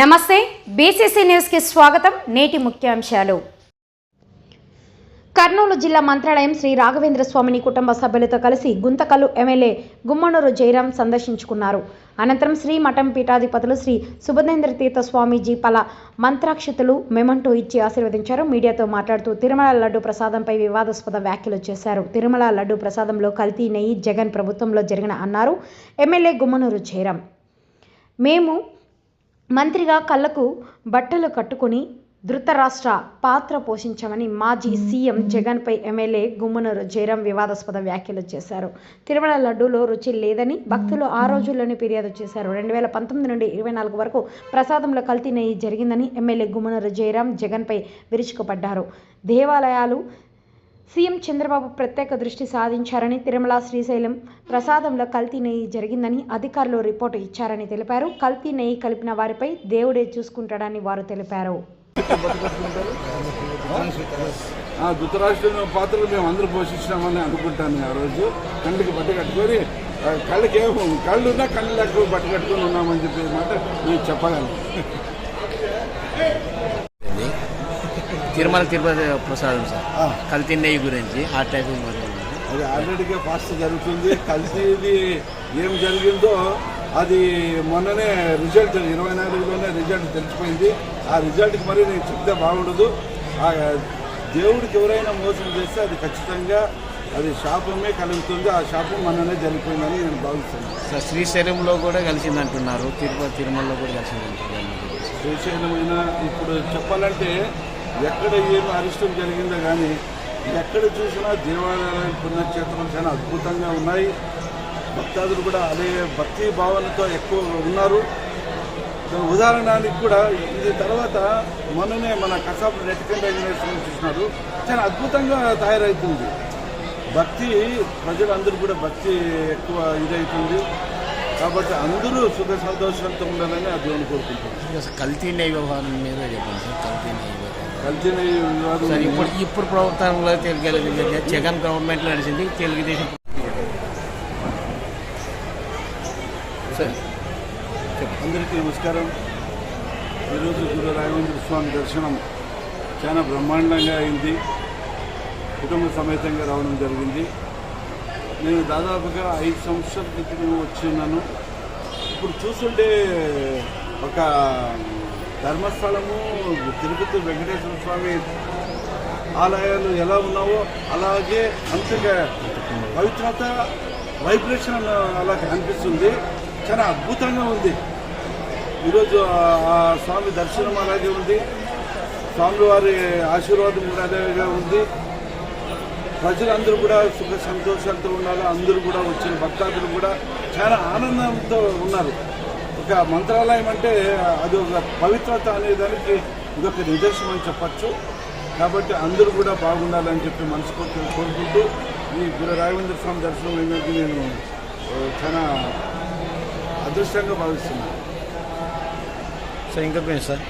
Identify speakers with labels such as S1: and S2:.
S1: నమస్తే బీసీసీ న్యూస్కి స్వాగతం. నేటి ముఖ్యాంశాలు. కర్నూలు జిల్లా మంత్రాలయం శ్రీ రాఘవేంద్ర స్వామిని కుటుంబ సభ్యులతో కలిసి గుంతకల్లు ఎమ్మెల్యే గుమ్మనూరు జయరాం సందర్శించుకున్నారు. అనంతరం శ్రీ మఠం పీఠాధిపతులు శ్రీ సుభదేంద్ర తీర్థ స్వామీజీ పల మంత్రాక్షతులు మెమంటో ఇచ్చి ఆశీర్వదించారు. మీడియాతో మాట్లాడుతూ తిరుమల లడ్డు ప్రసాదంపై వివాదాస్పద వ్యాఖ్యలు చేశారు. తిరుమల లడ్డు ప్రసాదంలో కల్తీ నెయ్యి జగన్ ప్రభుత్వంలో జరిగిన అన్నారు ఎమ్మెల్యే గుమ్మనూరు జయరాం. మేము మంత్రిగా కళ్ళకు బట్టలు కట్టుకుని ధృతరాష్ట్ర పాత్ర పోషించామని మాజీ సీఎం జగన్పై ఎమ్మెల్యే గుమ్మనూరు జయరాం వివాదాస్పద వ్యాఖ్యలు చేశారు. తిరుమల లడ్డూలో రుచి లేదని భక్తులు ఆ రోజుల్లోనే ఫిర్యాదు చేశారు. రెండు వేల పంతొమ్మిది నుండి ఇరవై నాలుగు వరకు ప్రసాదంలో కల్తీ నెయ్యి జరిగిందని ఎమ్మెల్యే గుమ్మనూరు జయరాం జగన్పై విరుచుకుపడ్డారు. దేవాలయాలు సీఎం చంద్రబాబు ప్రత్యేక దృష్టి సాధించారని తిరుమల శ్రీశైలం ప్రసాదంలో కల్తీ నెయ్యి జరిగిందని అధికారులు రిపోర్టు ఇచ్చారని తెలిపారు. కల్తీ నెయ్యి కలిపిన వారిపై దేవుడే చూసుకుంటాడని వారు తెలిపారు.
S2: ఆ ధృతరాష్ట్రం పాత్రలు మేము అందరూ పోషించినామని అనుకుంటాను ఆ రోజు. కళ్ళకి బట్ట కట్టుకొని కళ్ళకి ఏం కళ్ళు ఉన్నా కళ్ళు లేకపోతే బట్ట కట్టుకొని ఉన్నామని చెప్పే మాట మేము
S3: చెప్పగలం తిరుమల తిరుపతి ప్రసాదం సార్. కల్తీ నెయ్యి గురించి ఆ టైప్ మరి
S2: అది ఆల్రెడీగా ఫాస్ట్ జరుగుతుంది. కలిసిది ఏం జరిగిందో అది మొన్ననే రిజల్ట్ ఇరవై నాలుగులోనే రిజల్ట్ తెలిసిపోయింది. ఆ రిజల్ట్కి మరి నేను చెప్తే బాగుండదు. ఆ దేవుడికి ఎవరైనా మోసం చేస్తే అది ఖచ్చితంగా అది శాపమే కలుగుతుంది. ఆ శాపం మొన్ననే జరిగిపోయిందని నేను భావిస్తున్నాను.
S3: సార్ శ్రీశైలంలో కూడా కలిసింది అంటున్నారు తిరుపతి తిరుమలలో కూడా కలిసింది అంటున్నారు
S2: శ్రీశైలమైన ఇప్పుడు చెప్పాలంటే ఎక్కడ ఏం అరిష్టం జరిగిందో కానీ ఎక్కడ చూసినా దేవాలయాల పుణ్యక్షేత్రాలు చాలా అద్భుతంగా ఉన్నాయి. భక్తాదులు కూడా అదే భక్తి భావనతో ఎక్కువ ఉన్నారు. ఉదాహరణకి కూడా ఇది తర్వాత మొన్ననే మన కసాబ్ నెట్టికండ ఇంజనీర్స్ చూసినారు. చాలా అద్భుతంగా తయారవుతుంది భక్తి ప్రజలందరూ కూడా భక్తి ఎక్కువ ఇదవుతుంది కాబట్టి అందరూ సుఖ సంతోషాలతో ఉండాలని ఆ దేవుని కోరుకుంటున్నాను
S3: కల్తీ నెయ్యి వ్యవహారం మీద చెప్పండి సార్. కల్తీ నెయ్యి వ్యవహారం. సార్ ఇప్పుడు ఇప్పుడు ప్రభుత్వంలో తెలుగు జగన్ గవర్నమెంట్లో నడిచింది తెలుగుదేశం సార్
S2: అందరికీ నమస్కారం. ఈరోజు గురు రాఘవేంద్ర స్వామి దర్శనం చాలా బ్రహ్మాండంగా అయింది. కుటుంబ సమేతంగా రావడం జరిగింది. నేను దాదాపుగా ఐదు సంవత్సరాల క్రితం వచ్చిన్నాను ఇప్పుడు చూస్తుంటే ఒక ధర్మస్థలము తిరుపతి వెంకటేశ్వర స్వామి ఆలయాలు ఎలా ఉన్నావో అలాగే అంతగా పవిత్రత వైబ్రేషన్ అలా అనిపిస్తుంది. చాలా అద్భుతంగా ఉంది. ఈరోజు ఆ- స్వామి దర్శనం అలాగే ఉంది. స్వామివారి ఆశీర్వాదం కూడా అలాగే ఉంది. ప్రజలందరూ కూడా సుఖ సంతోషాలతో ఉన్నారు అందరూ కూడా వచ్చిన భక్తాదులు కూడా చాలా ఆనందంతో ఉన్నారు. ఒక మంత్రాలయం అంటే అది ఒక పవిత్రత అనే దానికి ఇదొక నిదర్శనం అని చెప్పచ్చు. కాబట్టి అందరూ కూడా బాగుండాలని చెప్పి మనస్ఫూర్తిగా కోరుకుంటూ ఈ గురు రాఘవేంద్ర స్వామి దర్శనం అయినందుకు నేను చాలా అదృష్టంగా భావిస్తున్నాను.
S3: సార్ ఇంకా సార్.